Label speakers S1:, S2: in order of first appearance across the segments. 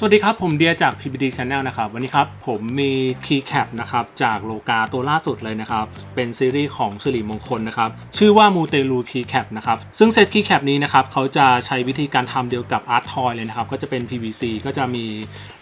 S1: สวัสดีครับ ผมเดียจาก PBD Channel นะครับ วันนี้ครับ ผมมี Keycap นะครับ จากโลกาตัวล่าสุดเลยนะครับ เป็นซีรีส์ของสิริมงคลนะครับ ชื่อว่ามูเตลู Keycap นะครับ ซึ่งเซต Keycap นี้นะครับเขาจะใช้วิธีการทำเดียวกับ Art Toy เลยนะครับ ก็จะเป็น PVC ก็จะมี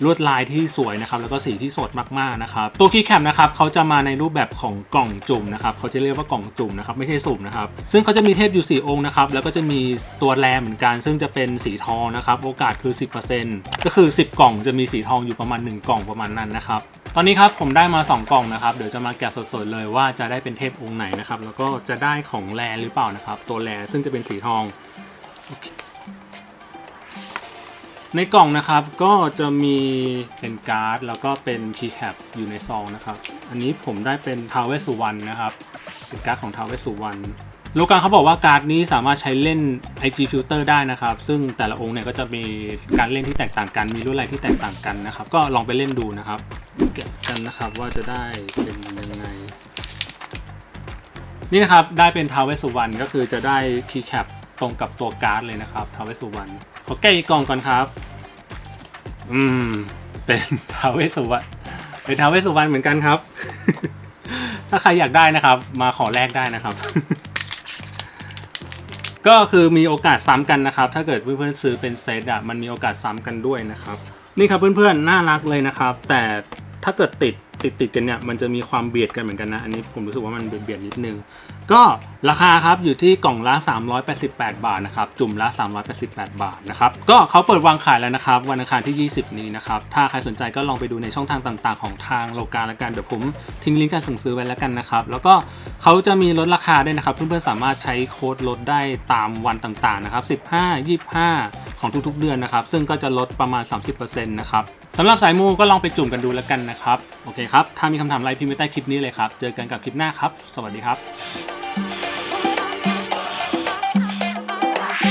S1: ลวดลายที่สวยนะครับ แล้วก็สีที่สดมากๆนะครับตัว Keycap นะครับเขาจะมาในรูปแบบของกล่องจุ่มนะครับเขาจะเรียกว่ากล่องจุ่มนะครับไม่ใช่สุ่มนะครับซึ่งเขาจะมีเทพอยู่สี่องค์นะครับแล้วก็จะมีตัวแรมเหมือนกัน ซึ่งจะเป็นสีทองนะครับโอกาสคือ 10%ก็คือ 10กล่องจะมีสีทองอยู่ประมาณ 1 กล่องประมาณนั้นนะครับ ตอนนี้ครับผมได้มา 2 กล่องนะครับ เดี๋ยวจะมาแกะสดๆเลยว่าจะได้เป็นเทพองค์ไหนนะครับ แล้วก็จะได้ของแรหรือเปล่านะครับ ตัวแรซึ่งจะเป็นสีทอง ในกล่องนะครับก็จะมีเป็นการ์ด แล้วก็เป็นคีย์แคปอยู่ในซองนะครับ อันนี้ผมได้เป็นทาวเวสุวรรณนะครับ เป็นการ์ดของทาวเวสสุวรรณโลกาเขาบอกว่าการ์ดนี้สามารถใช้เล่น IG filter ได้นะครับ ซึ่งแต่ละองค์เนี่ยก็จะมีการเล่นที่แตกต่างกัน มีลวดลายที่แตกต่างกันนะครับ ก็ลองไปเล่นดูนะครับแกะกันนะครับว่าจะได้เป็นยังไง นี่นะครับได้เป็นทาวเวสุวรรณก็คือจะได้คีย์แคปตรงกับตัวการ์ดเลยนะครับทาวเวสุวรรณขอแกะอีกกล่องก่อนครับ อืม เป็นทาวเวสุวรรณเป็นทาวเวสุวรรณเหมือนกันครับ ถ้าใครอยากได้นะครับ มาขอแลกได้นะครับ ก็คือมีโอกาสซ้ำกันนะครับ ถ้าเกิดเพื่อนๆซื้อเป็นเซตอะมันมีโอกาสซ้ำกันด้วยนะครับ นี่ครับเพื่อนๆน่ารักเลยนะครับ แต่ถ้าเกิดติด ติดติดกันเนี่ยมันจะมีความเบียดกันเหมือนกันนะ อันนี้ผมรู้สึกว่ามันเบียดเบียดนิดนึง ก็ราคาครับอยู่ที่กล่องละ 388 บาทนะครับจุ่มละ 388 บาทนะครับก็เขาเปิดวางขายแล้วนะครับวันอังคารที่ 20 นี้นะครับถ้าใครสนใจก็ลองไปดูในช่องทางต่างๆ ของทางโลกาแล้วกันเดี๋ยวผมทิ้งลิงก์การสั่งซื้อไว้แล้วกันนะครับแล้วก็เขาจะมีลดราคาด้วยนะครับเพื่อนๆสามารถใช้โค้ดลดได้ตามวันต่างๆนะครับ15 25 ของทุกๆเดือนนะครับ ซึ่งก็จะลดประมาณ 30%นะครับสำหรับสายมูก็ลองไปจุ่มกันดูแล้วกันนะครับ โอเคครับ ถ้ามีคำถามอะไรพิมพ์ไว้ใต้คลิปนี้เลยครับ เจอกันกับคลิปหน้าครับ สวัสดีครับ